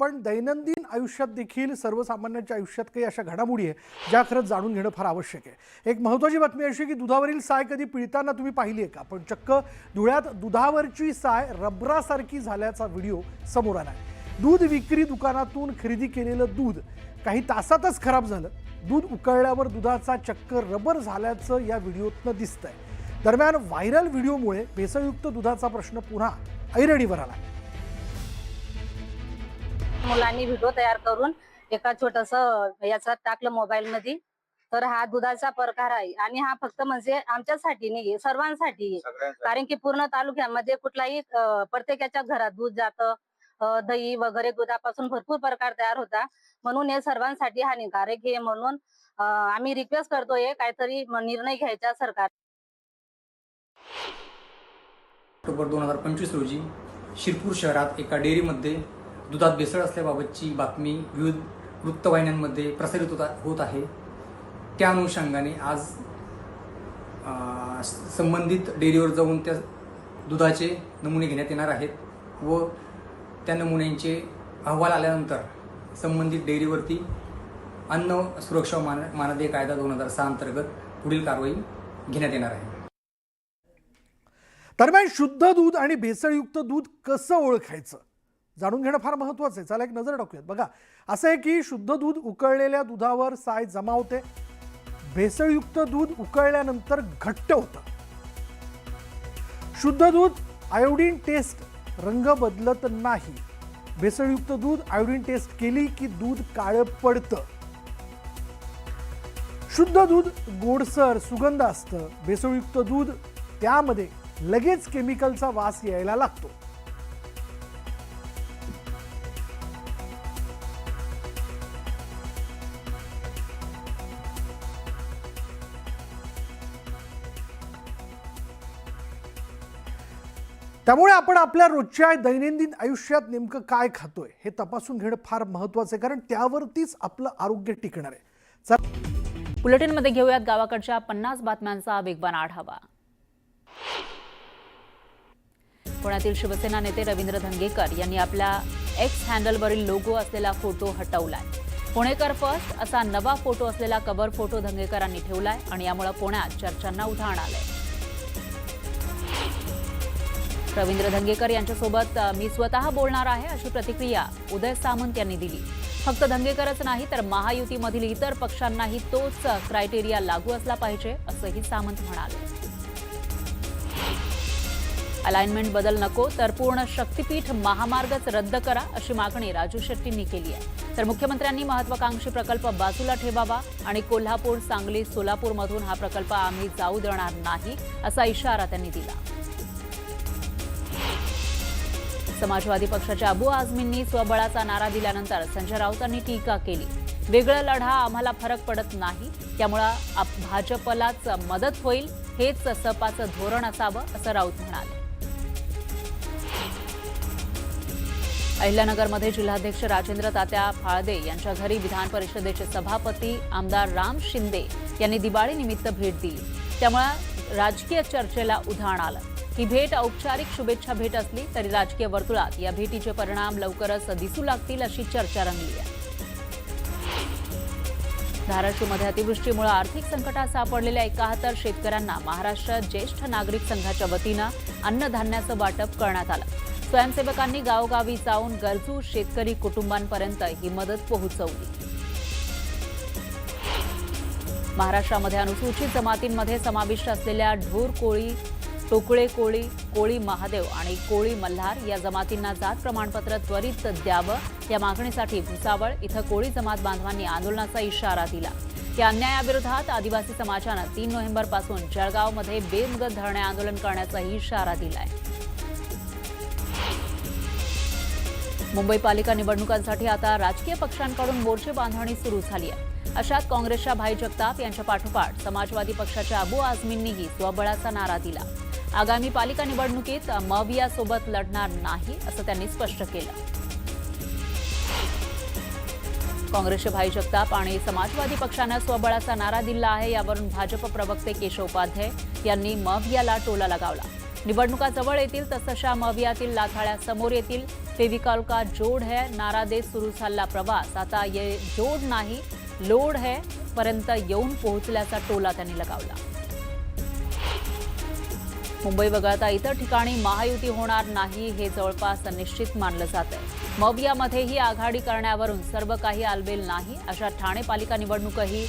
पण दैनंदिन आयुष्यात देखील सर्वसामान्यांच्या आयुष्यात काही अशा घडामोडी आहे ज्या खरंच जाणून घेणं फार आवश्यक आहे. एक महत्त्वाची बातमी अशी की दुधावरील साय कधी पिळताना तुम्ही पाहिली आहे का? पण चक्क धुळ्यात दुधावरची साय रबरासारखी झाल्याचा व्हिडिओ समोर आला आहे दूध विक्री दुकानातून खरेदी केलेलं दूध काही तासातच खराब झालं. दूध उकळल्यावर दुधाचा चक्क रबर झाल्याचं या व्हिडिओतनं दिसतंय. दरम्यान व्हायरल व्हिडिओमुळे भेसळयुक्त दुधाचा प्रश्न पुन्हा ऐरणीवर आला. आहे मुलांनी व्हिडिओ तयार करून एका छोटस याच्यात टाकलं मोबाईल मध्ये तर हा दुधाचा प्रकार आहे. आणि हा फक्त म्हणजे आमच्यासाठी नाही सर्वांसाठी कारण की पूर्ण तालुक्यामध्ये कुठलाही प्रत्येकाच्या घरात दूध जातं दही वगैरे दुधापासून भरपूर प्रकार तयार होता. म्हणून हे सर्वांसाठी हानिकारक आहे म्हणून आम्ही रिक्वेस्ट करतोय काहीतरी निर्णय घ्यायचा सरकार. ऑक्टोबर दोन हजार पंचवीस रोजी शिरपूर शहरात एका डेअरीमध्ये दुधात भेसळ असल्याबाबतची बातमी विविध वृत्तवाहिन्यांमध्ये प्रसारित होता होत आहे. त्या अनुषंगाने आज संबंधित डेअरीवर जाऊन त्या दुधाचे नमुने घेण्यात येणार आहेत व त्या नमुन्यांचे अहवाल आल्यानंतर संबंधित डेअरीवरती अन्न सुरक्षा मान मानदेय कायदा दोन हजार सहा अंतर्गत पुढील कारवाई घेण्यात येणार आहे. दरम्यान शुद्ध दूध आणि भेसळयुक्त दूध कसं ओळखायचं? जाणून घेणं फार महत्त्वाचं आहे. चला एक नजर टाकूयात. बघा असं आहे की शुद्ध दूध उकळलेल्या दुधावर साय जमावते. भेसळयुक्त दूध उकळल्यानंतर घट्ट होतं. शुद्ध दूध आयोडीन टेस्ट रंग बदलत नाही. भेसळयुक्त दूध आयोडीन टेस्ट केली की दूध काळं पडतं. शुद्ध दूध गोडसर सुगंध असतं. भेसळयुक्त दूध त्यामध्ये लगेच केमिकलचा वास यायला लागतो. त्यामुळे आपण आपल्या रोजच्या दैनंदिन आयुष्यात नेमकं काय खातोय हे तपासून घेणं फार महत्वाचं आहे कारण त्यावरतीच आपलं आरोग्य टिकणार आहे. चला. बुलेटिनमध्ये घेऊयात गावाकडच्या पन्नास बातम्यांचा वेगवान आढावा. पुण्यातील शिवसेना नेते रवींद्र धंगेकर यांनी आपल्या एक्स हँडलवरील लोगो असलेला फोटो हटवलाय. पुणेकर फर्स्ट असा नवा फोटो असलेला कव्हर फोटो धंगेकरांनी ठेवलाय आणि यामुळे पुण्यात चर्चांना उधाण आलंय. रवींद्र धंगेकर यांच्यासोबत मी स्वतः बोलणार आहे अशी प्रतिक्रिया उदय सामंत यांनी दिली. फक्त धंगेकरच नाही तर महायुतीमधील इतर पक्षांनाही तोच क्रायटेरिया लागू असला पाहिजे असंही सामंत म्हणाले. अलाइनमेंट बदल नको तर पूर्ण शक्तीपीठ महामार्गच रद्द करा अशी मागणी राजू शेट्टींनी केली आहे. तर मुख्यमंत्र्यांनी महत्वाकांक्षी प्रकल्प बाजूला ठेवावा आणि कोल्हापूर सांगली सोलापूरमधून हा प्रकल्प आम्ही जाऊ देणार नाही असा इशारा त्यांनी दिला. समाजवादी पक्षाच्या अबू आझमींनी स्वबळाचा नारा दिल्यानंतर संजय राऊतांनी टीका केली. वेगळं लढा आम्हाला फरक पडत नाही त्यामुळं भाजपलाच मदत होईल हेच सपाचं धोरण असावं असं राऊत म्हणाले. अहिल्यानगरमध्ये जिल्हाध्यक्ष राजेंद्र तात्या फाळदे यांच्या घरी विधान परिषदेचे सभापती आमदार राम शिंदे यांनी दिवाळीनिमित्त भेट दिली. त्यामुळे राजकीय चर्चेला उधाण आलं. ही भेट औपचारिक शुभेच्छा भेट असली तरी राजकीय वर्तुळात या भेटीचे परिणाम लवकरच दिसू लागतील अशी चर्चा रंगली आहे. धाराशिवमध्ये अतिवृष्टीमुळे आर्थिक संकटात सापडलेल्या एकाहत्तर शेतकऱ्यांना महाराष्ट्र ज्येष्ठ नागरिक संघाच्या वतीनं अन्नधान्याचं वाटप करण्यात आलं. स्वयंसेवकांनी गावोगावी जाऊन गरजू शेतकरी कुटुंबांपर्यंत ही मदत पोहोचवली. महाराष्ट्रामध्ये अनुसूचित जमातींमध्ये समाविष्ट असलेल्या ढोर कोळी टोकळे कोळी कोळी महादेव आणि कोळी मल्हार या जमातींना जात प्रमाणपत्र त्वरित द्यावं या मागणीसाठी भुसावळ इथं कोळी जमात बांधवांनी आंदोलनाचा इशारा दिला. या अन्यायाविरोधात आदिवासी समाजानं तीन नोव्हेंबरपासून जळगावमध्ये बेमुदत धरणे आंदोलन करण्याचाही इशारा दिलाय. मुंबई पालिका निवडणुकांसाठी आता राजकीय पक्षांकडून मोर्चे बांधणी सुरू झाली आहे अशात काँग्रेसच्या भाई जगताप यांच्या पाठोपाठ समाजवादी पक्षाच्या अबू आझमींनीही स्वबळाचा नारा दिला. आगामी पालिका निवडणुकीत मवियासोबत लढणार नाही असं त्यांनी स्पष्ट केलं. काँग्रेसचे भाई जगताप आणि समाजवादी पक्षानं स्वबळाचा नारा दिला आहे यावरून भाजप प्रवक्ते केशव उपाध्याय यांनी मवियाला टोला लगावला. निवडणुका जवळ येतील तसशा मवियातील लाथाळ्या समोर येतील. फेविकॉल का जोड है नारा देत सुरू झाला प्रवास. आता ये जोड नाही लोड है पर्यंत येऊन पोहोचल्याचा टोला त्यांनी लगावला. मुंबई वगळता इतर ठिकाणी महायुती होणार नाही हे जवळपास निश्चित मानलं जात आहे. मवियामध्येही आघाडी करण्यावरून सर्व काही आलबेल नाही. अशा ठाणे पालिका निवडणूकही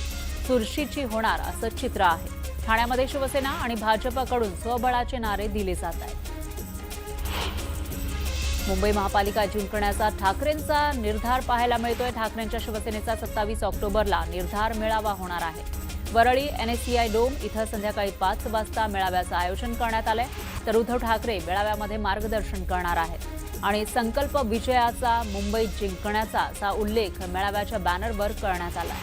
चुरशीची होणार असं चित्र आहे. ठाण्यामध्ये शिवसेना आणि भाजपकडून स्वबळाचे नारे दिले जात आहेत. मुंबई महापालिका जिंकण्याचा ठाकरेंचा निर्धार पाहायला मिळतोय. ठाकरेंच्या शिवसेनेचा सत्तावीस ऑक्टोबरला निर्धार मेळावा होणार आहे. वरळी एनएससीआय डोम इथं संध्याकाळी पाच वाजता मेळाव्याचं आयोजन करण्यात आलंय. तर उद्धव ठाकरे मेळाव्यामध्ये मार्गदर्शन करणार आहेत. आणि संकल्प विजयाचा मुंबई जिंकण्याचा असा उल्लेख मेळाव्याच्या बॅनरवर करण्यात आला.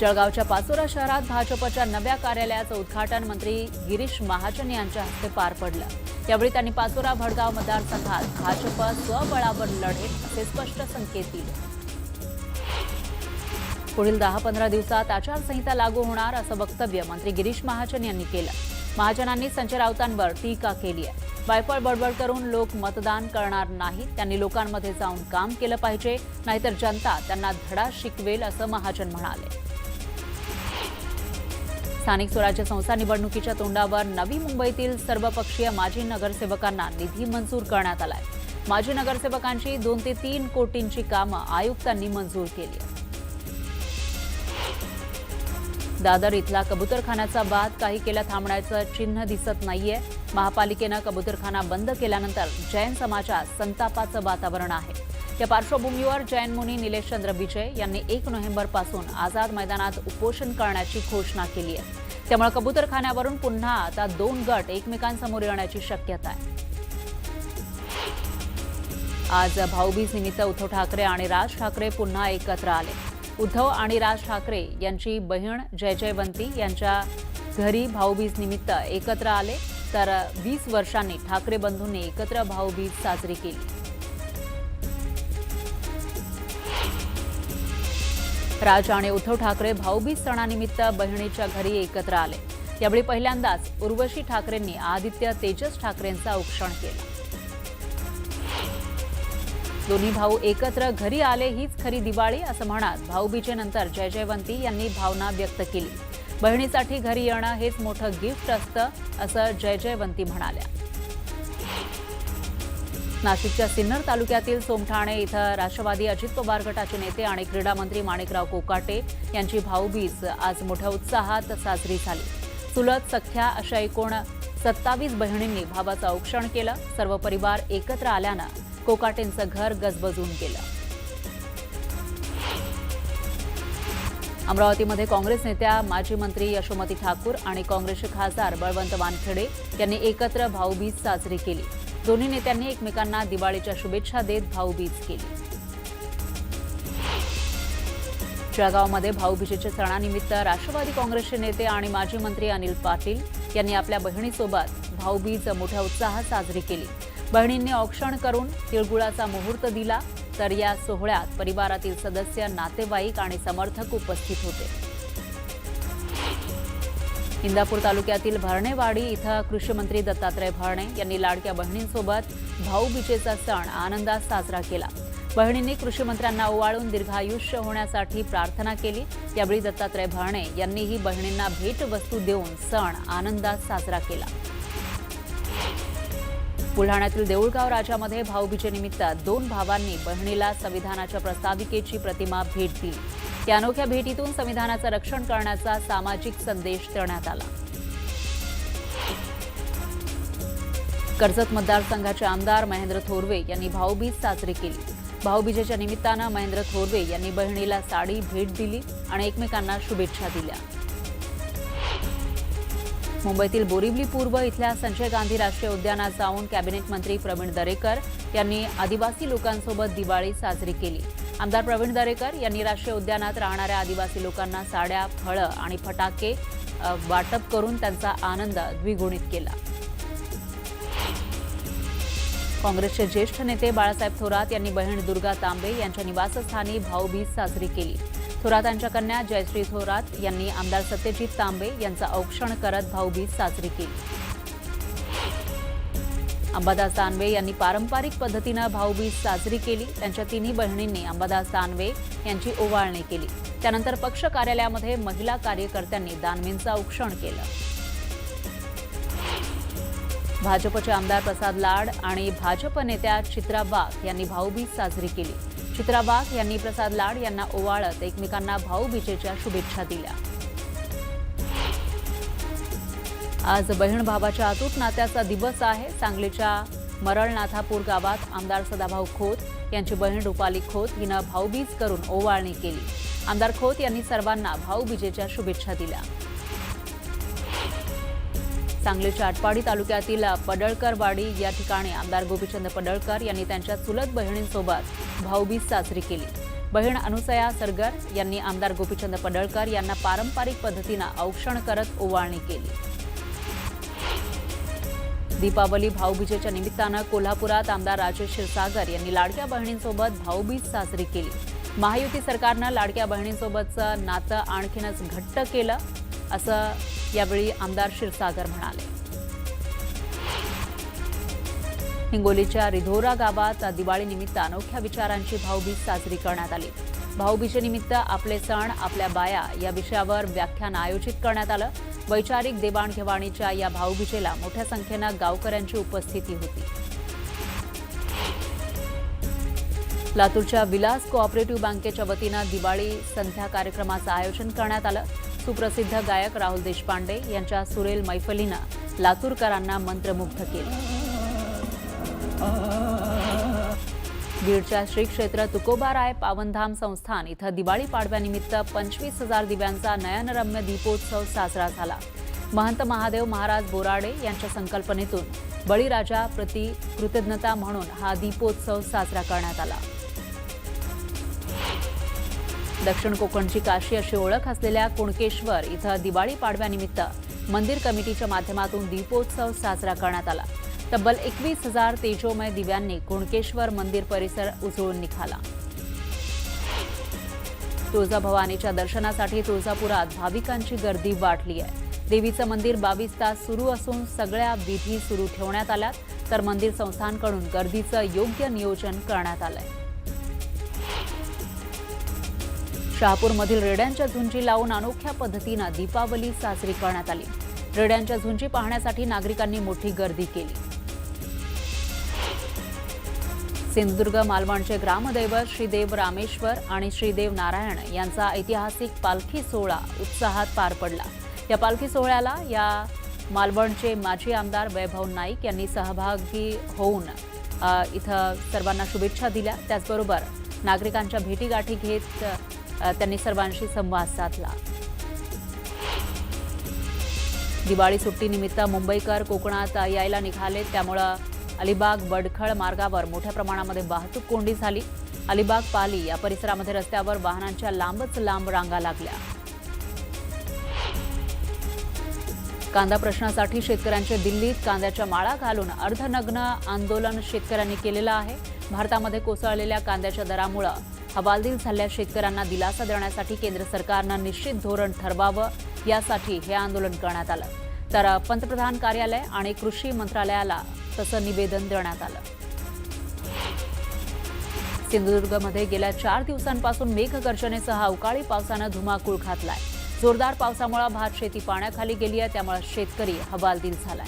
जळगावच्या पाचोरा शहरात भाजपच्या नव्या कार्यालयाचं उद्घाटन मंत्री गिरीश महाजन यांच्या हस्ते पार पडलं. यावेळी त्यांनी पाचोरा भडगाव मतदारसंघात भाजप स्वबळावर लढेल असे स्पष्ट संकेत दिले. पुढील दहा पंधरा दिवसात आचारसंहिता लागू होणार असं वक्तव्य मंत्री गिरीश महाजन यांनी केलं. महाजनांनी संजय राऊतांवर टीका केली आहे. वायफळ बडबड करून लोक मतदान करणार नाही त्यांनी लोकांमध्ये जाऊन काम केलं पाहिजे. नाहीतर जनता त्यांना धडा शिकवेल असं महाजन म्हणाले. स्थानिक स्वराज्य संस्था निवडणुकीच्या तोंडावर नवी मुंबईतील सर्वपक्षीय माजी नगरसेवकांना निधी मंजूर करण्यात आलाय. माजी नगरसेवकांची दोन ते तीन कोटींची कामं आयुक्तांनी मंजूर केली दादर इथला कबुतरखान्याचा बाद काही केल्या थांबण्याचं चिन्ह दिसत नाहीये. महापालिकेनं कबुतरखाना बंद केल्यानंतर जैन समाजात संतापाचं वातावरण आहे. या पार्श्वभूमीवर जैन मुनी निलेशचंद्र विजय यांनी एक नोव्हेंबरपासून आझाद मैदानात उपोषण करण्याची घोषणा केली आहे. त्यामुळे कबुतरखान्यावरून पुन्हा आता दोन गट एकमेकांसमोर येण्याची शक्यता आहे. आज भाऊबीज निमित्त उद्धव ठाकरे आणि राज ठाकरे पुन्हा एकत्र आले. उद्धव आणि राज ठाकरे यांची बहीण जय जयवंती यांच्या घरी भाऊबीज निमित्त एकत्र आले. तर वीस वर्षांनी ठाकरे बंधूंनी एकत्र भाऊबीज साजरी केली. राज आणि उद्धव ठाकरे भाऊबीज सणानिमित्त बहिणीच्या घरी एकत्र आले. यावेळी पहिल्यांदाच उर्वशी ठाकरेंनी आदित्य तेजस ठाकरेंचा औक्षण केला. दोन्ही भाऊ एकत्र घरी आले हीच खरी दिवाळी असं म्हणत भाऊबीजेनंतर जय जयवंती यांनी भावना व्यक्त केली. बहिणीसाठी घरी येणं हेच मोठं गिफ्ट असतं असं जय जयवंती म्हणाल्या. नाशिकच्या सिन्नर तालुक्यातील सोमठाणे इथं राष्ट्रवादी अजित पवार गटाचे नेते आणि क्रीडा मंत्री माणिकराव कोकाटे यांची भाऊबीज आज मोठ्या उत्साहात साजरी झाली. चुलत सख्या अशा एकूण सत्तावीस बहिणींनी भावाचं औक्षण केलं सर्व परिवार एकत्र आल्यानं कोकाटेंचं घर गजबजून गेलं. अमरावतीमध्ये काँग्रेस नेत्या माजी मंत्री यशोमती ठाकूर आणि काँग्रेसचे खासदार बळवंत वानखेडे यांनी एकत्र भाऊबीज साजरी केली. दोन्ही नेत्यांनी एकमेकांना दिवाळीच्या शुभेच्छा देत भाऊबीज केली. जळगावमध्ये भाऊबीजेच्या सणानिमित्त राष्ट्रवादी काँग्रेसचे नेते आणि माजी मंत्री अनिल पाटील यांनी आपल्या बहिणीसोबत भाऊबीज मोठ्या उत्साहात साजरी केली. बहिणींनी औक्षण करून तिळगुळाचा मुहूर्त दिला तर या सोहळ्यात परिवारातील सदस्य नातेवाईक आणि समर्थक उपस्थित होते. इंदापूर तालुक्यातील भरणेवाडी इथं कृषीमंत्री दत्तात्रय भरणे यांनी लाडक्या बहिणींसोबत भाऊबीजेचा सण आनंदात साजरा केला. बहिणींनी कृषीमंत्र्यांना ओवाळून दीर्घायुष्य होण्यासाठी प्रार्थना केली. यावेळी दत्तात्रय भरणे यांनीही बहिणींना भेटवस्तू देऊन सण आनंदात साजरा केला. बुलढाण्यातील देऊळगाव राजामध्ये भाऊबीजेनिमित्त दोन भावांनी बहिणीला संविधानाच्या प्रस्ताविकेची प्रतिमा भेट दिली. त्या अनोख्या भेटीतून संविधानाचं रक्षण करण्याचा सामाजिक संदेश देण्यात आला. कर्जत मतदारसंघाचे आमदार महेंद्र थोरवे यांनी भाऊबीज साजरी केली. भाऊबीजेच्या निमित्तानं महेंद्र थोरवे यांनी बहिणीला साडी भेट दिली आणि एकमेकांना शुभेच्छा दिल्या. मुंबईतील बोरिवली पूर्व इथल्या संजय गांधी राष्ट्रीय उद्यानात जाऊन कॅबिनेट मंत्री प्रवीण दरेकर यांनी आदिवासी लोकांसोबत दिवाळी साजरी केली. आमदार प्रवीण दरेकर यांनी राष्ट्रीय उद्यानात राहणाऱ्या आदिवासी लोकांना साड्या फळं आणि फटाके वाटप करून त्यांचा आनंद द्विगुणित केला. काँग्रेसचे ज्येष्ठ नेते बाळासाहेब थोरात यांनी बहीण दुर्गा तांबे यांच्या निवासस्थानी भाऊबीज साजरी केली. थोरातांच्या कन्या जयश्री थोरात यांनी आमदार सत्यजित तांबे यांचं औक्षण करत भाऊबीज साजरी केली. अंबादास दानवे यांनी पारंपरिक पद्धतीनं भाऊबीज साजरी केली. त्यांच्या तिन्ही बहिणींनी अंबादास दानवे यांची ओवाळणी केली. त्यानंतर पक्ष कार्यालयामध्ये महिला कार्यकर्त्यांनी दानवेंचं औक्षण केलं. भाजपचे आमदार प्रसाद लाड आणि भाजप नेत्या चित्रा वाघ यांनी भाऊबीज साजरी केली. चित्रा वाघ यांनी प्रसाद लाड यांना ओवाळत एकमेकांना भाऊबीजेच्या शुभेच्छा दिल्या. आज बहीण भावाच्या अतूट नात्याचा दिवस आहे. सांगलीच्या मरळनाथापूर गावात आमदार सदाभाऊ खोत यांची बहीण रुपाली खोत हिनं भाऊबीज करून ओवाळणी केली. आमदार खोत यांनी सर्वांना भाऊबीजेच्या शुभेच्छा दिल्या. सांगलीच्या आटपाडी तालुक्यातील पडळकरवाडी या ठिकाणी आमदार गोपीचंद पडळकर यांनी त्यांच्या चुलत बहिणींसोबत भाऊबीज साजरी केली. बहीण अनुसया सरगर यांनी आमदार गोपीचंद पडळकर यांना पारंपरिक पद्धतीनं औक्षण करत ओवाळणी केली. दीपावली भाऊबीजेच्या निमित्तानं कोल्हापुरात आमदार राजेश क्षीरसागर यांनी लाडक्या बहिणींसोबत भाऊबीज साजरी केली. महायुती सरकारनं लाडक्या बहिणींसोबतचं नातं आणखीनच घट्ट केलं असं यावेळी आमदार क्षीरसागर म्हणाले. हिंगोलीच्या रिधोरा गावात दिवाळीनिमित्त अनोख्या विचारांची भाऊबीज साजरी करण्यात आली. भाऊबीजेनिमित्त आपले सण आपल्या बाया या विषयावर व्याख्यान आयोजित करण्यात आलं. वैचारिक देवाणघेवाणीच्या या भाऊबीजेला मोठ्या संख्येनं गावकऱ्यांची उपस्थिती होती. लातूरच्या विलास कोऑपरेटिव्ह बँकेच्या वतीनं दिवाळी संध्या कार्यक्रमाचं आयोजन करण्यात आलं. सुप्रसिद्ध गायक राहुल देशपांडे यांच्या सुरेल मैफलीनं लातूरकरांना मंत्रमुग्ध केलं. बीडच्या श्री क्षेत्र तुकोबाराय पावनधाम संस्थान इथं दिवाळी पाडव्यानिमित्त पंचवीस हजार दिव्यांचा नयनरम्य दीपोत्सव साजरा झाला. महंत महादेव महाराज बोराडे यांच्या संकल्पनेतून बळीराजा प्रति कृतज्ञता म्हणून हा दीपोत्सव साजरा करण्यात आला. दक्षिण कोकणची काशी अशी ओळख असलेल्या कुणकेश्वर इथं दिवाळी पाडव्यानिमित्त मंदिर कमिटीच्या माध्यमातून दीपोत्सव साजरा करण्यात आला. तब्बल एकवीस हजार तेजोमय दिव्यांनी कुणकेश्वर मंदिर परिसर उजळून निघाला. तुळजाभवानीच्या दर्शनासाठी तुळजापुरात भाविकांची गर्दी वाढली आहे देवीचं मंदिर बावीस तास सुरू असून सगळ्या विधी सुरू ठेवण्यात आल्या तर मंदिर संस्थांकडून गर्दीचं योग्य नियोजन करण्यात आलंय. शहापूरमधील रेड्यांच्या झुंजी लावून अनोख्या पद्धतीनं दीपावली साजरी करण्यात आली. रेड्यांच्या झुंजी पाहण्यासाठी नागरिकांनी मोठी गर्दी केली. सिंधुदुर्ग मालवणचे ग्रामदैवत श्रीदेव रामेश्वर आणि श्रीदेव नारायण यांचा ऐतिहासिक पालखी सोहळा उत्साहात पार पडला. या पालखी सोहळ्याला या मालवणचे माजी आमदार वैभव नाईक यांनी सहभागी होऊन इथं सर्वांना शुभेच्छा दिल्या. त्याचबरोबर नागरिकांच्या भेटीगाठी घेत त्यांनी सर्वांशी संवाद साधला. दिवाळी सुट्टीनिमित्त मुंबईकर कोकणात यायला निघाले त्यामुळं अलिबाग बडखळ मार्गावर मोठ्या प्रमाणामध्ये वाहतूक कोंडी झाली. अलिबाग पाली या परिसरामध्ये रस्त्यावर वाहनांच्या लांबच लांब रांगा लागल्या. कांदा प्रश्नासाठी शेतकऱ्यांचे दिल्लीत कांद्याच्या माळा घालून अर्धनग्न आंदोलन शेतकऱ्यांनी केलेलं आहे. भारतामध्ये कोसळलेल्या कांद्याच्या दरामुळं हवालदिल झालेल्या शेतकऱ्यांना दिलासा देण्यासाठी केंद्र सरकारनं निश्चित धोरण ठरवावं यासाठी हे आंदोलन करण्यात आलं. तर पंतप्रधान कार्यालय आणि कृषी मंत्रालयाला तसं निवेदन देण्यात आलं. सिंधुदुर्गमध्ये गेल्या चार दिवसांपासून मेघगर्जनेसह अवकाळी पावसानं धुमाकूळ घातलाय जोरदार पावसामुळे भात शेती पाण्याखाली गेली आहे त्यामुळे शेतकरी हवालदिल झालाय.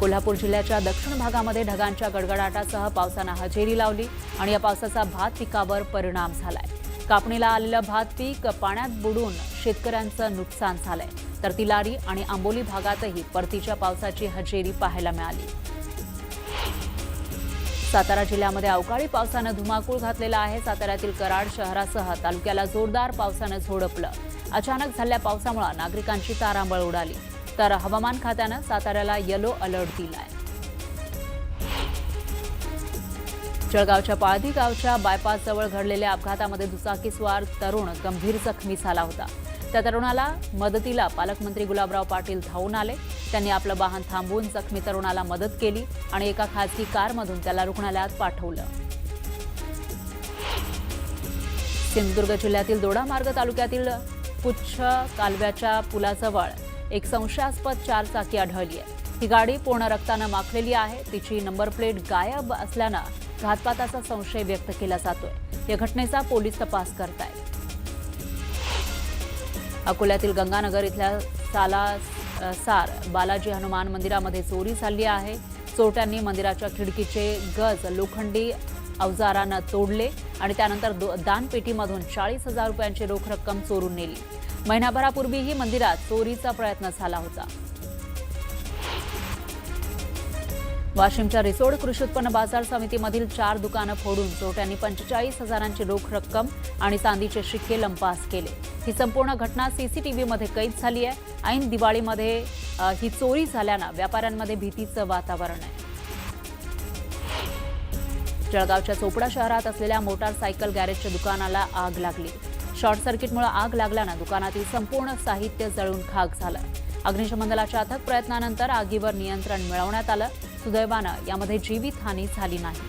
कोल्हापूर जिल्ह्याच्या दक्षिण भागामध्ये ढगांच्या गडगडाटासह पावसानं हजेरी लावली आणि या पावसाचा भात पिकावर परिणाम झालाय. कापणीला आलेलं भात पीक पाण्यात बुडून शेतकऱ्यांचं नुकसान झालंय. तर तिलारी आणि आंबोली भागातही परतीच्या पावसाची हजेरी पाहायला मिळाली. सातारा जिल्ह्यामध्ये अवकाळी पावसानं धुमाकूळ घातलेला आहे. साताऱ्यातील कराड शहरासह तालुक्याला जोरदार पावसानं झोडपलं. अचानक झालेल्या पावसामुळे नागरिकांची तारांबळ उडाली. तर हवामान खात्यानं साताऱ्याला येलो अलर्ट दिलाय. जळगावच्या पाळधी गावच्या बायपासजवळ घडलेल्या अपघातामध्ये दुचाकीस्वार तरुण गंभीर जखमी झाला होता. त्या तरुणाला मदतीला पालकमंत्री गुलाबराव पाटील धावून आले. त्यांनी आपलं वाहन थांबवून जखमी तरुणाला मदत केली आणि एका खासगी कारमधून त्याला रुग्णालयात पाठवलं. सिंधुदुर्ग जिल्ह्यातील दोडामार्ग तालुक्यातील पुच्छ कालव्याच्या पुलाजवळ एक संशयास्पद चारचाकी आढळली आहे. ही गाडी पूर्ण रक्तानं माखलेली आहे. तिची नंबर प्लेट गायब असल्यानं घातपाताचा संशय व्यक्त केला जातोय. या घटनेचा पोलीस तपास करतायत. अकोल्यातील गंगानगर इथल्या साला सार बालाजी हनुमान मंदिरामध्ये चोरी झाली आहे. चोरट्यांनी मंदिराच्या खिडकीचे गज लोखंडी अवजारानं तोडले आणि त्यानंतर दानपेटीमधून चाळीस हजार रुपयांची रोख रक्कम चोरून नेली. महिनाभरापूर्वीही मंदिरात चोरीचा प्रयत्न झाला होता. वाशिमच्या रिसोड कृषी उत्पन्न बाजार समितीमधील चार दुकानं फोडून चोरट्यांनी पंचेचाळीस हजारांची रोख रक्कम आणि चांदीचे शिक्के लंपास केले. ही संपूर्ण घटना सीसीटीव्हीमध्ये कैद झाली आहे. ऐन दिवाळीमध्ये ही चोरी झाल्यानं व्यापाऱ्यांमध्ये भीतीचं वातावरण आहे. जळगावच्या चोपडा शहरात असलेल्या मोटारसायकल गॅरेजच्या दुकानाला आग लागली. शॉर्ट सर्किटमुळे आग लागल्यानं दुकानातील संपूर्ण साहित्य जळून खाक झालं. अग्निशमन दलाच्या अथक प्रयत्नानंतर आगीवर नियंत्रण मिळवण्यात आलं. सुदैवानं यामध्ये जीवितहानी झाली नाही.